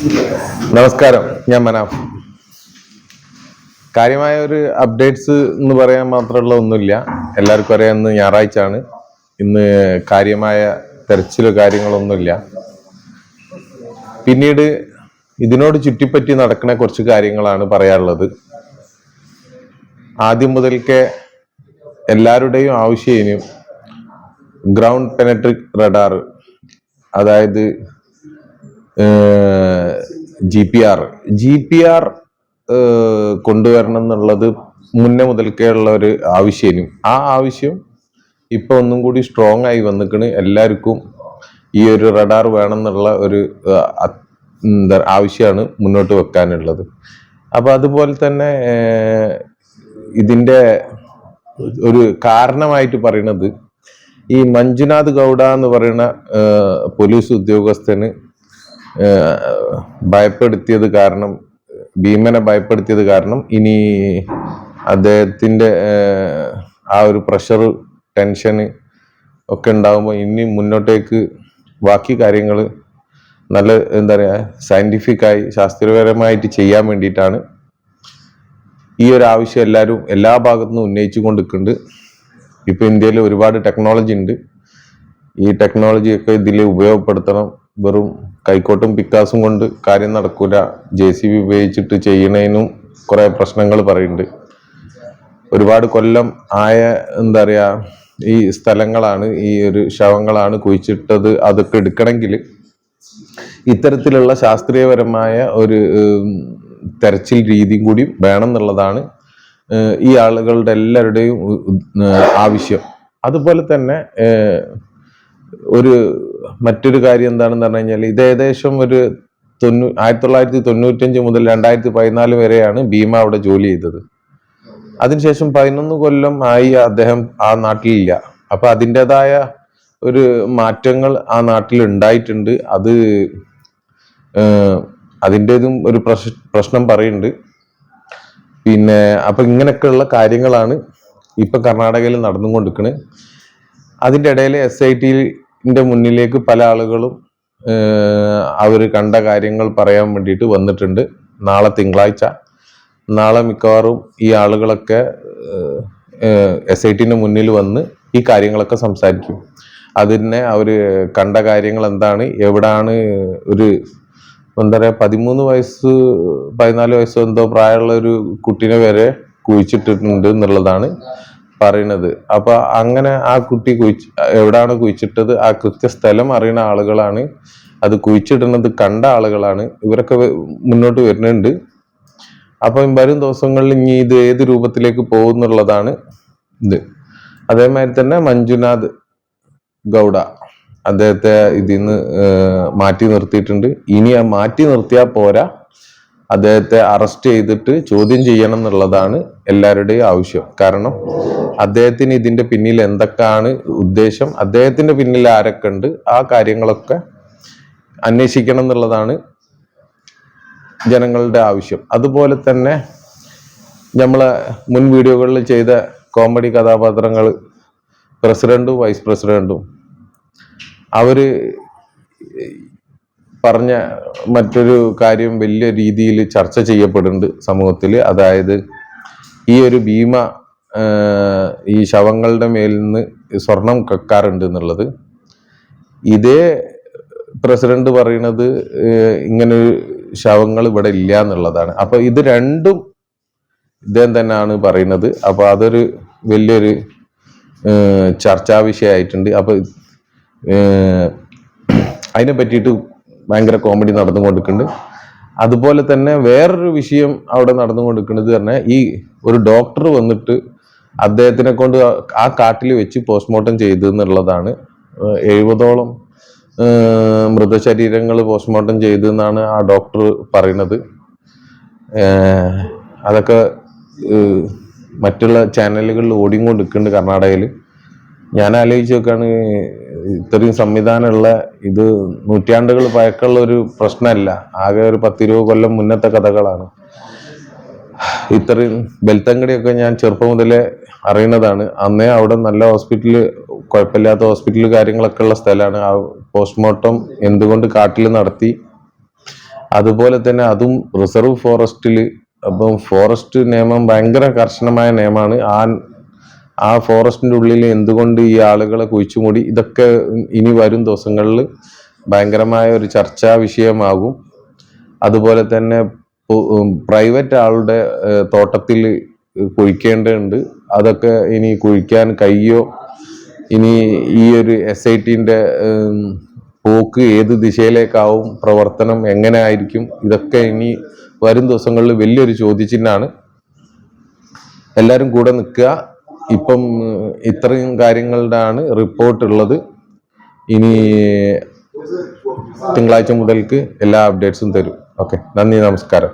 നമസ്കാരം ഞാൻ മനാഫ്. കാര്യമായ ഒരു അപ്ഡേറ്റ്സ് എന്ന് പറയാൻ മാത്രമുള്ള ഒന്നുമില്ല. എല്ലാവർക്കും അറിയാം ഇന്ന് ഞായറാഴ്ച ആണ് ഇന്ന് കാര്യമായ തെരച്ചിലോ കാര്യങ്ങളൊന്നുമില്ല പിന്നീട് ഇതിനോട് ചുറ്റിപ്പറ്റി നടക്കുന്ന കുറച്ച് കാര്യങ്ങളാണ് പറയാനുള്ളത്. ആദ്യം മുതൽക്കേ എല്ലാവരുടെയും ആവശ്യം ഗ്രൗണ്ട് പെനട്രിക് റഡാർ അതായത് G P R G P R കൊണ്ടുവരണം എന്നുള്ളത് മുന്നേ മുതൽക്കേ ഉള്ള ഒരു ആവശ്യം ആ ആവശ്യം ഇപ്പൊ ഒന്നും കൂടി സ്ട്രോങ് ആയി വന്നിക്കണ്. എല്ലാവർക്കും ഈ ഒരു റഡാർ വേണം എന്നുള്ള ഒരു എന്താ ആവശ്യമാണ് മുന്നോട്ട് വെക്കാനുള്ളത്. അപ്പൊ അതുപോലെ തന്നെ ഇതിന്റെ ഒരു കാരണമായിട്ട് പറയുന്നത് ഈ മഞ്ജുനാഥ് ഗൗഡ എന്ന് പറയുന്ന പോലീസ് ഉദ്യോഗസ്ഥന് ഭയപ്പെടുത്തിയത് കാരണം ഭീമനെ ഭയപ്പെടുത്തിയത് കാരണം ഇനി അദ്ദേഹത്തിന്റെ ആ ഒരു പ്രഷർ ടെൻഷന് ഒക്കെ ഉണ്ടാകുമ്പോൾ ഇനി മുന്നോട്ടേക്ക് ബാക്കി കാര്യങ്ങൾ നല്ല എന്താ പറയുക സയന്റിഫിക്കായി ശാസ്ത്രീയപരമായിട്ട് ചെയ്യാൻ വേണ്ടിയിട്ടാണ് ഈ ഒരു ആവശ്യം എല്ലാവരും എല്ലാ ഭാഗത്തു നിന്നും ഉന്നയിച്ചു കൊണ്ടിരിക്കുന്നുണ്ട്. ഇപ്പൊ ഇന്ത്യയിൽ ഒരുപാട് ടെക്നോളജി ഉണ്ട്. ഈ ടെക്നോളജിയൊക്കെ ഇതിൽ ഉപയോഗപ്പെടുത്തണം. വെറും കൈക്കോട്ടും പിക്കാസും കൊണ്ട് കാര്യം നടക്കൂല. ജെ സി ബി ഉപയോഗിച്ചിട്ട് ചെയ്യണതിനും കുറെ പ്രശ്നങ്ങൾ പറയുന്നുണ്ട്. ഒരുപാട് കൊല്ലം ആയ എന്താ പറയാ ഈ സ്ഥലങ്ങളാണ് ഈ ഒരു ശവങ്ങളാണ് കുഴിച്ചിട്ടത് അതൊക്കെ എടുക്കണമെങ്കിൽ ഇത്തരത്തിലുള്ള ശാസ്ത്രീയപരമായ ഒരു തെരച്ചിൽ രീതിയും കൂടി വേണം എന്നുള്ളതാണ് ഈ ആളുകളുടെ എല്ലാവരുടെയും ആവശ്യം. അതുപോലെ തന്നെ ഒരു മറ്റൊരു കാര്യം എന്താണെന്ന് പറഞ്ഞു കഴിഞ്ഞാൽ ഇത് ഏകദേശം ഒരു തൊണ്ണൂ ആയിരത്തി തൊള്ളായിരത്തി തൊണ്ണൂറ്റഞ്ച് മുതൽ രണ്ടായിരത്തി പതിനാല് വരെയാണ് ഭീമ അവിടെ ജോലി ചെയ്തത്. അതിനുശേഷം പതിനൊന്ന് കൊല്ലം ആയി അദ്ദേഹം ആ നാട്ടിലില്ല. അപ്പൊ അതിന്റെതായ ഒരു മാറ്റങ്ങൾ ആ നാട്ടിൽ ഉണ്ടായിട്ടുണ്ട്. അത് അതിന്റെതും ഒരു പ്രശ് പ്രശ്നം പറയുന്നുണ്ട്. പിന്നെ അപ്പൊ ഇങ്ങനെയൊക്കെയുള്ള കാര്യങ്ങളാണ് ഇപ്പൊ കർണാടകയിൽ നടന്നുകൊണ്ടിരിക്കുന്നത് അതിന്റെ ഇടയിൽ എസ് ഐ ടിന്റെ മുന്നിലേക്ക് പല ആളുകളും അവർ കണ്ട കാര്യങ്ങൾ പറയാൻ വേണ്ടിയിട്ട് വന്നിട്ടുണ്ട്. നാളെ തിങ്കളാഴ്ച. നാളെ മിക്കവാറും ഈ ആളുകളൊക്കെ എസ് ഐ ടിന്റെ മുന്നിൽ വന്ന് ഈ കാര്യങ്ങളൊക്കെ സംസാരിക്കും. അതിനെ അവർ കണ്ട കാര്യങ്ങൾ എന്താണ്? എവിടാണ് ഒരു എന്താ പറയാ പതിമൂന്ന് വയസ്സ് പതിനാല് വയസ്സോ എന്തോ പ്രായമുള്ള ഒരു കുട്ടീനെ വരെ കുഴിച്ചിട്ടിട്ടുണ്ട് എന്നുള്ളതാണ്. പറയുന്നത്. അപ്പൊ അങ്ങനെ ആ കുട്ടി കുഴിച്ച് എവിടാണ് കുഴിച്ചിട്ടത്? ആ കൃത്യ സ്ഥലം അറിയുന്ന ആളുകളാണ്. അത് കുഴിച്ചിടുന്നത് കണ്ട ആളുകളാണ്. ഇവരൊക്കെ മുന്നോട്ട് വരുന്നുണ്ട്. അപ്പം വരും ദിവസങ്ങളിൽ ഇനി ഇത് ഏത് രൂപത്തിലേക്ക് പോകുന്നുള്ളതാണ് ഇത്. അതേമാതിരി തന്നെ മഞ്ജുനാഥ് ഗൗഡ അദ്ദേഹത്തെ ഇതിന്ന് മാറ്റി നിർത്തിയിട്ടുണ്ട്. ഇനി ആ മാറ്റി നിർത്തിയാൽ പോരാ. അദ്ദേഹത്തെ അറസ്റ്റ് ചെയ്തിട്ട് ചോദ്യം ചെയ്യണം എന്നുള്ളതാണ് എല്ലാവരുടെയും ആവശ്യം. കാരണം അദ്ദേഹത്തിന് ഇതിന്റെ പിന്നിൽ എന്തൊക്കെയാണ് ഉദ്ദേശം അദ്ദേഹത്തിന്റെ പിന്നിൽ ആരൊക്കെ ഉണ്ട് ആ കാര്യങ്ങളൊക്കെ അന്വേഷിക്കണം എന്നുള്ളതാണ് ജനങ്ങളുടെ ആവശ്യം. അതുപോലെ തന്നെ നമ്മൾ മുൻ വീഡിയോകളിൽ ചെയ്ത കോമഡി കഥാപാത്രങ്ങൾ പ്രസിഡന്റും വൈസ് പ്രസിഡന്റും അവർ പറഞ്ഞ മറ്റൊരു കാര്യം വലിയ രീതിയിൽ ചർച്ച ചെയ്യപ്പെടുന്നുണ്ട് സമൂഹത്തിൽ. അതായത് ഈ ഒരു ഭീമ ഈ ശവങ്ങളുടെ മേൽ നിന്ന് സ്വർണം കക്കാറുണ്ട് എന്നുള്ളത്. ഇതേ പ്രസിഡന്റ് പറയുന്നത് ഇങ്ങനെ ശവങ്ങൾ ഇവിടെ ഇല്ല എന്നുള്ളതാണ്. അപ്പൊ ഇത് രണ്ടും ഇദ്ദേഹം തന്നെയാണ് പറയുന്നത്. അപ്പൊ അതൊരു വലിയൊരു ചർച്ചാ വിഷയമായിട്ടുണ്ട്. അപ്പൊ അതിനെ പറ്റിയിട്ട് ഭയങ്കര കോമഡി നടന്നു നടന്നുകൊണ്ടിരിക്കുന്നുണ്ട്. അതുപോലെ തന്നെ വേറൊരു വിഷയം അവിടെ നടന്നു നടന്നുകൊണ്ടിരിക്കുന്നത് തന്നെ ഈ ഒരു ഡോക്ടർ വന്നിട്ട് അദ്ദേഹത്തിനെ കൊണ്ട് ആ കാട്ടിൽ വെച്ച് പോസ്റ്റ്മോർട്ടം ചെയ്തു എന്നുള്ളതാണ്. എഴുപതോളം മൃതശരീരങ്ങൾ പോസ്റ്റ്മോർട്ടം ചെയ്തു എന്നാണ് ആ ഡോക്ടർ പറയുന്നത്. അതൊക്കെ മറ്റുള്ള ചാനലുകളിൽ ഓടിക്കൊണ്ടിരിക്കുന്നുണ്ട് കർണാടകയിൽ. ഞാൻ ആലോചിച്ച് നോക്കാണ് ഇത്രയും സംവിധാനമുള്ള ഇത് നൂറ്റാണ്ടുകൾ പഴക്കമുള്ള ഒരു പ്രശ്നമല്ല. ആകെ ഒരു പത്തിരുപത് കൊല്ലം മുന്നത്തെ കഥകളാണ്. ഇത്രയും ബെൽത്തങ്കടിയൊക്കെ ഞാൻ ചെറുപ്പം മുതലേ അറിയുന്നതാണ്. അന്നേ അവിടെ നല്ല ഹോസ്പിറ്റൽ കുഴപ്പമില്ലാത്ത ഹോസ്പിറ്റൽ കാര്യങ്ങളൊക്കെ ഉള്ള സ്ഥലമാണ്. ആ പോസ്റ്റ്മോർട്ടം എന്തുകൊണ്ട് കാട്ടിൽ നടത്തി? അതുപോലെ തന്നെ അതും റിസർവ് ഫോറസ്റ്റിൽ അപ്പം ഫോറസ്റ്റ് നിയമം ഭയങ്കര കർശനമായ നിയമമാണ്. ആ ആ ഫോറസ്റ്റിന്റെ ഉള്ളിൽ എന്തുകൊണ്ട് ഈ ആളുകളെ കുഴിച്ചുമൂടി? ഇതൊക്കെ ഇനി വരും ദിവസങ്ങളിൽ ഭയങ്കരമായ ഒരു ചർച്ചാ വിഷയമാകും. അതുപോലെ തന്നെ പ്രൈവറ്റ് ആളുടെ തോട്ടത്തിൽ കുഴിക്കേണ്ടതുണ്ട്. അതൊക്കെ ഇനി കുഴിക്കാൻ കഴിയോ? ഇനി ഈ ഒരു എസ് ഐ ടിന്റെ പോക്ക് ഏത് ദിശയിലേക്കാവും? പ്രവർത്തനം എങ്ങനെ ആയിരിക്കും? ഇതൊക്കെ ഇനി വരും ദിവസങ്ങളിൽ വലിയൊരു ചോദ്യചിഹ്നമാണ്. എല്ലാവരും കൂടെ നിൽക്കുക. ഇപ്പം ഇത്രയും കാര്യങ്ങളുടെ ആണ് റിപ്പോർട്ട് ഉള്ളത്. ഇനി തിങ്കളാഴ്ച മുതൽക്ക് എല്ലാ അപ്ഡേറ്റ്സും തരും. ഓക്കെ നന്ദി നമസ്കാരം.